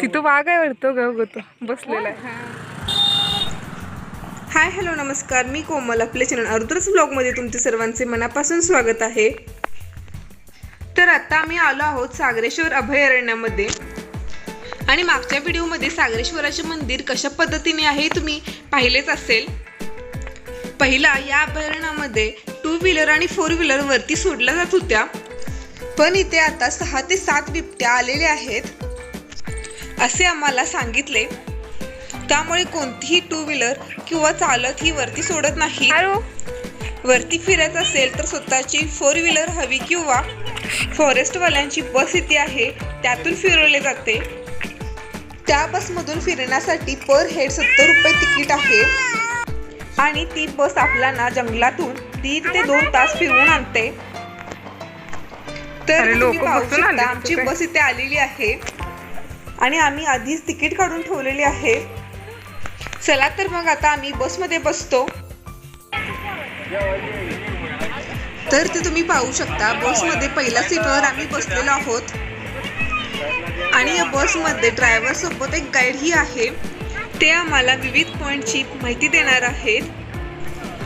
तिथं वाघ आहे वाटतो ग तो बसलेला आहे. हाय हॅलो नमस्कार. मी कोमल आपल्या चॅनल अर्धरच ब्लॉगमध्ये तुमचे सर्वांचे मनापासून स्वागत आहे. तर आता आम्ही आलो आहोत सागरेश्वर अभयारण्यामध्ये. आणि मागच्या व्हिडिओमध्ये सागरेश्वराचे मंदिर कशा पद्धतीने आहे तुम्ही पाहिलेच असेल. पहिला या अभयारण्यामध्ये टू व्हीलर आणि फोर व्हीलर वरती सोडल्या जात होत्या. पण इथे आता सहा ते सात बिबट्या आलेले आहेत असे आम्हाला सांगितले. त्यामुळे कोणतीही टू व्हीलर किंवा चालत ही वरती सोडत नाही. वरती फिरायचं असेल तर स्वतःची फोर व्हीलर हवी किंवा फॉरेस्टवाल्यांची बस इथे आहे त्यातून फिरवले जाते. त्या बसमधून फिरण्यासाठी पर हेड सत्तर रुपये तिकीट आहे. आणि ती बस आपल्याला जंगलातून दीड ते दोन तास फिरवून आणते. तर लोकं बसून आमची? बस इथे आलेली आहे. आणि आम्ही आधीच तिकीट काढून ठेवलेले आहे. चला तर मग आता आम्ही बसमध्ये बसतो. तर ते तुम्ही पाहू शकता बसमध्ये पहिल्या सीटवर आम्ही बसलेलो आहोत. आणि या बसमध्ये ड्रायव्हर सोबत एक गाईडही आहे. ते आम्हाला विविध पॉईंटची माहिती देणार आहेत.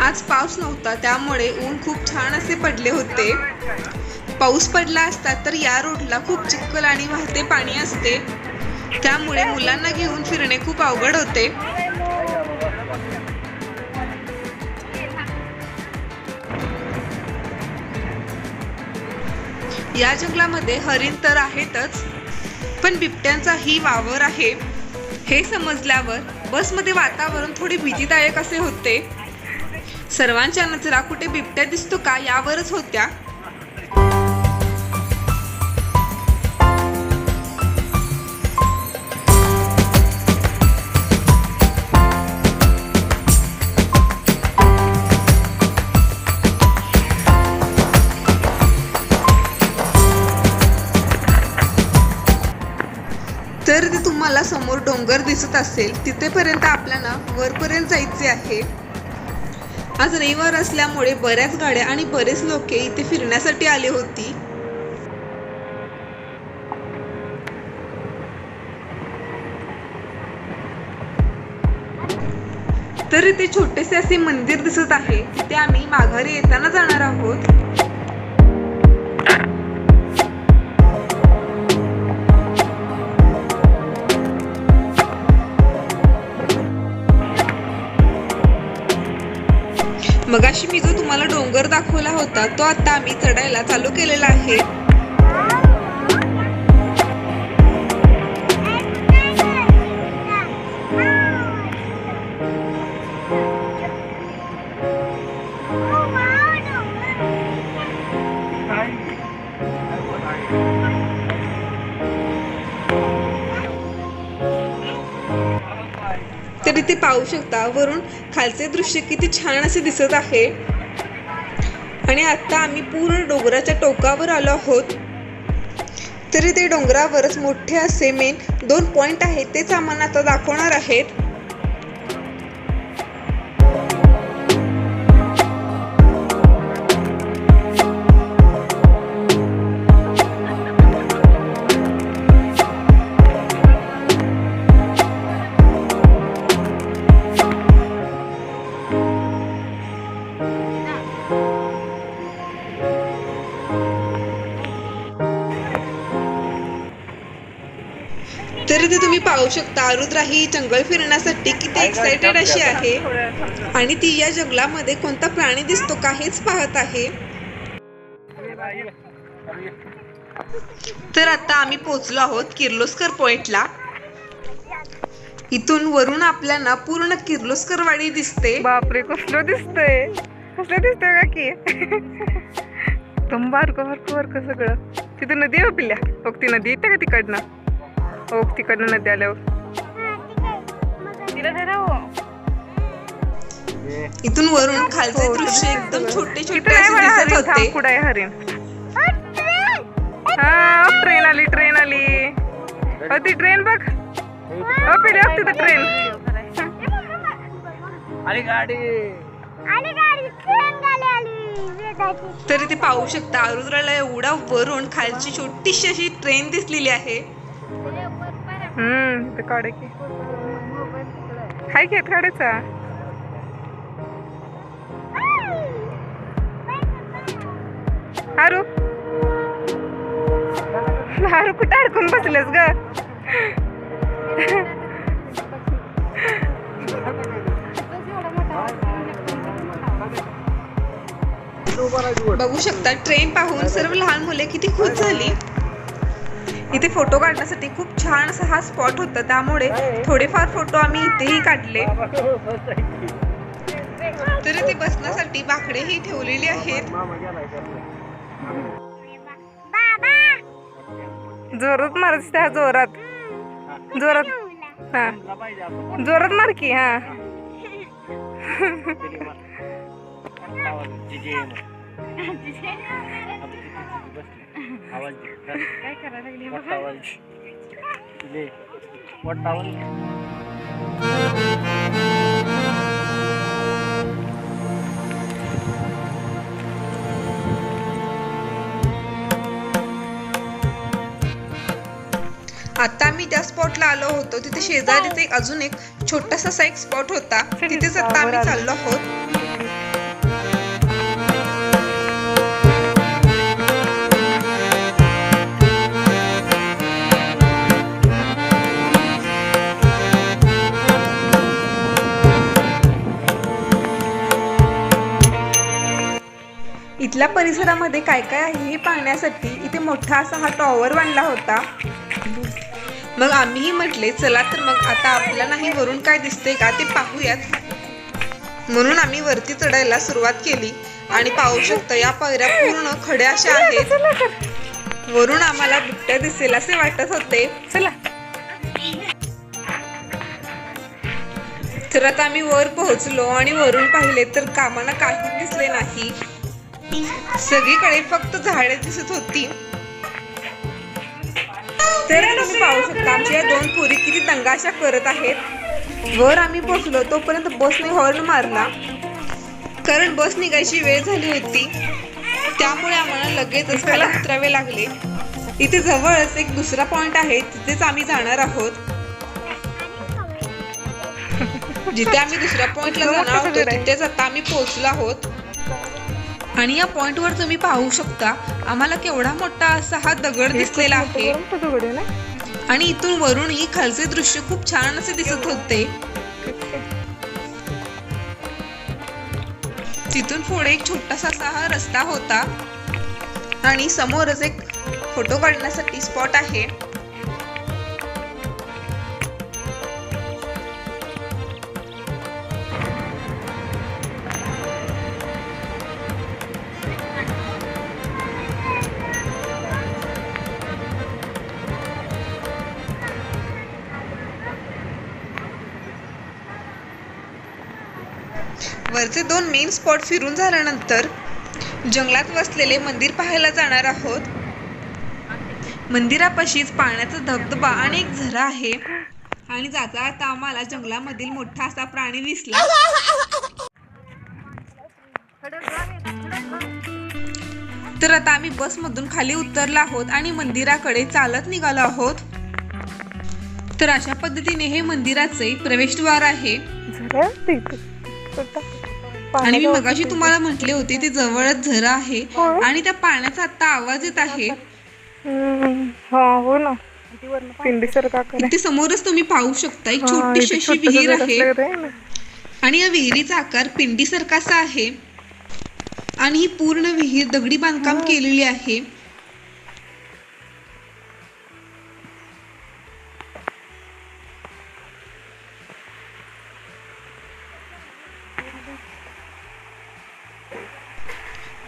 आज पाऊस नव्हता त्यामुळे ऊन खूप छान असे पडले होते. पाऊस पडला असता तर या रोडला खूप चिखल आणि वाहते पाणी असते. त्यामुळे मुलांना घेऊन फिरणे खूप अवघड होते. या जंगलामध्ये हरिण तर आहेतच पण बिबट्यांचाही वावर आहे. हे समजल्यावर बसमध्ये वातावरण थोडे भीतीदायक असे होते. सर्वांच्या नजरा कुठे बिबट्या दिसतो का यावरच होत्या. तुम्हाला समोर डोंगर दिसत असेल तिथेपर्यंत आपल्याला वरपर्यंत जायचे आहे. आज रविवार असल्यामुळे बऱ्याच गाड्या आणि बरेच लोक इथे फिरण्यासाठी आले होती. तर इथे छोटेसे असे मंदिर दिसत आहे. तिथे आम्ही माघारी येताना जाणार आहोत. मगाशी मी जो तुम्हाला डोंगर दाखवला होता तो आता आम्ही चढायला चालू केलेला आहे. पाहू शकता. वरून खालचे दृश्य किती छान असे दिसत आहे. आणि आता आम्ही पूर्ण डोंगराच्या टोकावर आलो आहोत. तरी ते डोंगरावरच मोठे असे मेन दोन पॉइंट आहेत तेच आम्हाला आता दाखवणार आहेत. तर इथे तुम्ही पाहू शकता आरुद्रा ही जंगल फिरण्यासाठी किती एक्साइटेड अशी आहे. आणि ती या जंगलामध्ये कोणता प्राणी दिसतो का हेच पाहत आहे. तर आता आम्ही पोहोचलो आहोत किर्लोस्कर पॉइंटला. इथून वरून आपल्याला पूर्ण किर्लोस्कर वाडी दिसते. बापरे कसलं दिसतंय? कसलं दिसतंय का की? एकदम बारकं बारकं बारकं सगळं. तिथं नदी आहे पिल्या बघ ती नदी येते का तिकडनं? हो तिकडनं नदी आल्यावर. इथून वरून खालचे हो, दृश्य एकदम. छोटे छोटे असे दिसत होते. पुढं आहे हरिण. हा ट्रेन आली ट्रेन आली. अ, ती ट्रेन बघ. अ, पिल्या बघ तिथं ट्रेन. आली गाडी. आली गाडी ट्रेन गाडी आली तरी ते पाहू शकता आरुद्राला एवढा वरून खालची छोटीशी अशी ट्रेन दिसलेली आहे. हम्म ते काढे की. हाय घेत काढायचा? हारू. हारू कुठं अडकून बसलेस ग? बघू शकता ट्रेन पाहून सर्व लहान मुले किती खुश झाली. इथे फोटो काढण्यासाठी खूप छान असा हा स्पॉट होता. त्यामुळे थोडेफार फोटो आम्ही इथेही काढले. तरी ते बसण्यासाठी बाकडेही ठेवलेली आहेत. जोरात मारायचं त्या जोरात. जोरात. हा. जोरात मार की हा. काय करायला लागली आता आम्ही त्या स्पॉटला आलो होतो. तिथे शेजारीच एक अजून एक छोटासा असा एक स्पॉट होता तिथेच आता आम्ही चाललो आहोत. इथल्या परिसरामध्ये काय काय आहे हे पाहण्यासाठी इथे मोठा असा हा टॉवर बांधला होता. मग आम्हीही म्हटले चला तर मग आता आपल्याला नाही वरून काय दिसतंय का ते पाहूयात. म्हणून आम्ही वरती चढायला सुरुवात केली. आणि पाहू शकता या पायऱ्या पूर्ण खड्या अशा आहेत. वरून आम्हाला बिबट्या दिसेल असे वाटत होते. चला. तर आता आम्ही वर पोहोचलो आणि वरून पाहिले तर कामाला काही दिसले नाही. सगळीकडे फक्त झाडे दिसत होती. तर तुम्ही पाहू शकता आमच्या दोन पोरी किती दंगा अशा करत आहेत. वर आम्ही पोहोचलो तोपर्यंत बसने हॉर्न मारला. कारण बस निघायची वेळ झाली होती. त्यामुळे आम्हाला लगेचच त्याला उतरावे लागले. इथे जवळच एक दुसरा पॉइंट आहे तिथेच आम्ही जाणार आहोत. जिथे आम्ही दुसऱ्या पॉइंटला जाणार होतो तिथेच आता आम्ही पोहोचलो आहोत. आणि या पॉइंट वर तुम्ही पाहू शकता आम्हाला केवढा मोठा असा हा दगड दिसलेला आहे. आणि इथून वरूनही खालचे दृश्य खूप छान असे दिसत होते. तिथून पुढे एक छोटासा असा हा रस्ता होता. आणि समोरच एक फोटो काढण्यासाठी स्पॉट आहे. वरचे दोन मेन स्पॉट फिरून झाल्यानंतर जंगलात वसलेले मंदिर पाहायला जाणार आहोत. मंदिरापाशीच पाण्याचा धबधबा आणि एक झरा आहे. आणि जाता आता आम्हाला जंगलामधील मोठा असा प्राणी दिसला. तर आता आम्ही बसमधून खाली उतरलो आहोत आणि मंदिराकडे चालत निघालो आहोत. तर अशा पद्धतीने हे मंदिराचे प्रवेशद्वार आहे. आणि मी मगाशी तुम्हाला म्हटले होते ते जवळच झरा आहे होय. आणि त्या पाण्याचा आता आवाज येत आहे. हम्म, हा हो ना. पिंडी समोरच तुम्ही पाहू शकता एक छोटीशी अशी विहीर आहे. आणि या विहिरीचा आकार पिंडीसारखा असा आहे. आणि ही पूर्ण विहीर दगडी बांधकाम केलेली आहे.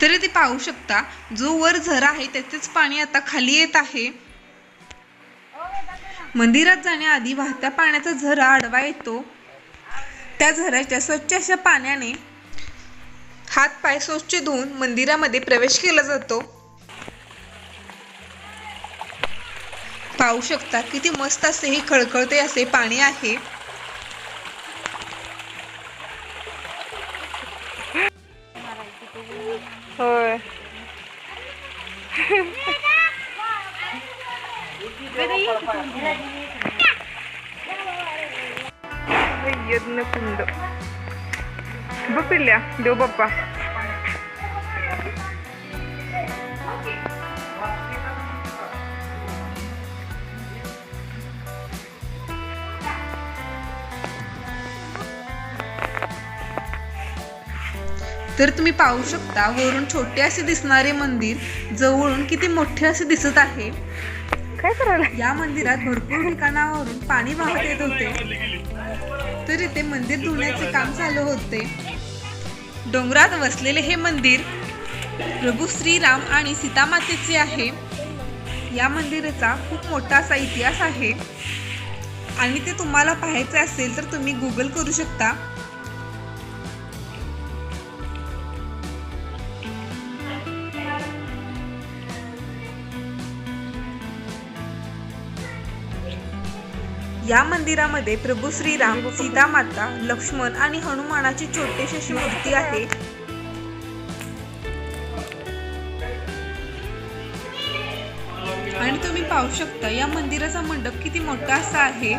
तरी ते पाहू शकता जो वर झरा आहे त्याचेच पाणी आता खाली येत आहे. मंदिरात जाण्याआधी वाहत्या पाण्याचा झरा आडवा येतो. त्या झऱ्याच्या स्वच्छ अशा पाण्याने हात पाय स्वच्छ धुवून मंदिरामध्ये प्रवेश केला जातो. पाहू शकता किती मस्त असे हे खळखळते असे पाणी आहे. होय यज्ञ कुंड बघ पिल्ल्या देव बाप्पा तर तुम्ही पाहू शकता वरून छोटे असे दिसणारे मंदिर जवळून किती मोठे असे दिसत आहे. काय करायला? या मंदिरात भरपूर ठिकाणावरून पाणी वाहत येत होते. तर इथे मंदिर धुण्याचे काम चालू होते. डोंगरात वसलेले हे मंदिर प्रभू श्रीराम आणि सीतामातेचे आहे. या मंदिराचा खूप मोठा असा इतिहास आहे. आणि ते तुम्हाला पाहायचे असेल तर तुम्ही गुगल करू शकता. या मंदिरामध्ये प्रभू श्रीराम सीता माता लक्ष्मण आणि हनुमानाची छोटीशी अशी मूर्ती आहे. आणि तुम्ही पाहू शकता या मंदिराचा मंडप किती मोठा असा आहे.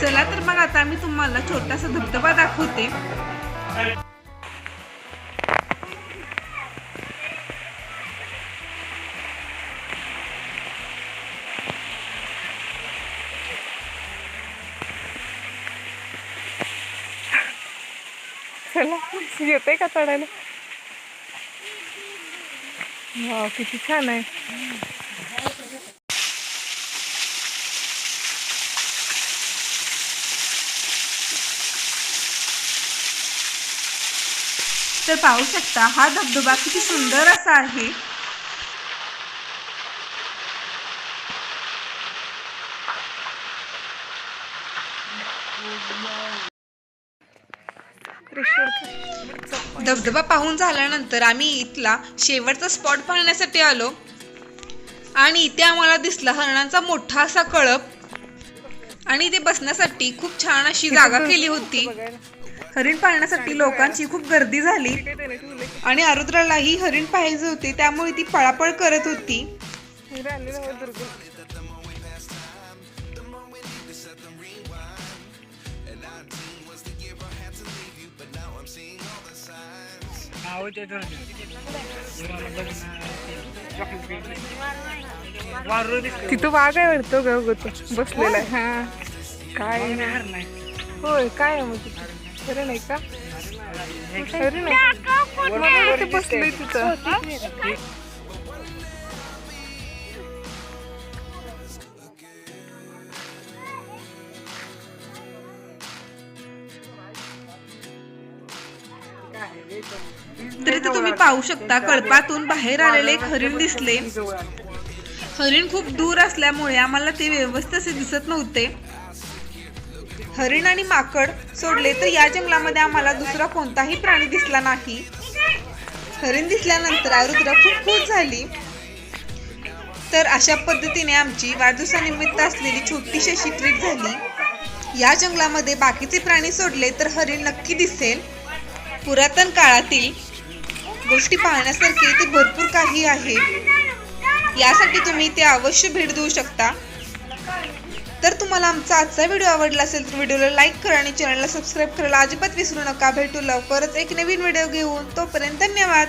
चला तर मग आता मी तुम्हाला छोटासा धबधबा दाखवते. चला येते का चढायला? वाव किती छान आहे. तर पाहू शकता हा धबधबा किती सुंदर असा आहे. धबधबा पाहून झाल्यानंतर आम्ही इथला शेवटचा स्पॉट पाहण्यासाठी आलो. आणि इथे आम्हाला दिसला हरणांचा मोठा असा कळप. आणि इथे बसण्यासाठी खूप छान अशी जागा केली होती. हरिण पाहण्यासाठी लोकांची खूप गर्दी झाली. आणि आरुद्रालाही हरिण पाहायचे होते त्यामुळे ती पळापळ करत होती. तिथं वाघ आहे वाटतो ग गोतो बसलेला आहे. हा. काय नाही. होय काय आहे मग तिथं? खरं नाही का? खरं नाही. बसले तिथं. पाहू शकता. कळपातून बाहेर आलेले एक हरिण दिसले. हरिण खूप दूर असल्यामुळे आम्हाला ते व्यवस्थित असे दिसत नव्हते. हरिण आणि माकड सोडले तर या जंगलामध्ये आम्हाला दुसरा कोणताही प्राणी दिसला नाही. हरिण दिसल्यानंतर आरुद्रा खूप खुश झाली. तर अशा पद्धतीने आमची वाढदिवसानिमित्त असलेली छोटीशी अशी ट्रीट झाली. या जंगलामध्ये बाकीचे प्राणी सोडले तर हरिण नक्की दिसेल. पुरातन काळातील गोष्टी पाहण्यासारखे ते भरपूर काही आहे. यासाठी तुम्ही ते अवश्य भेट देऊ शकता. तर तुम्हाला आमचा आजचा व्हिडिओ आवडला असेल तर व्हिडिओला लाईक करा आणि चॅनलला सबस्क्राईब करायला अजिबात विसरू नका. भेटू लवकरच एक नवीन व्हिडिओ घेऊन. तोपर्यंत धन्यवाद.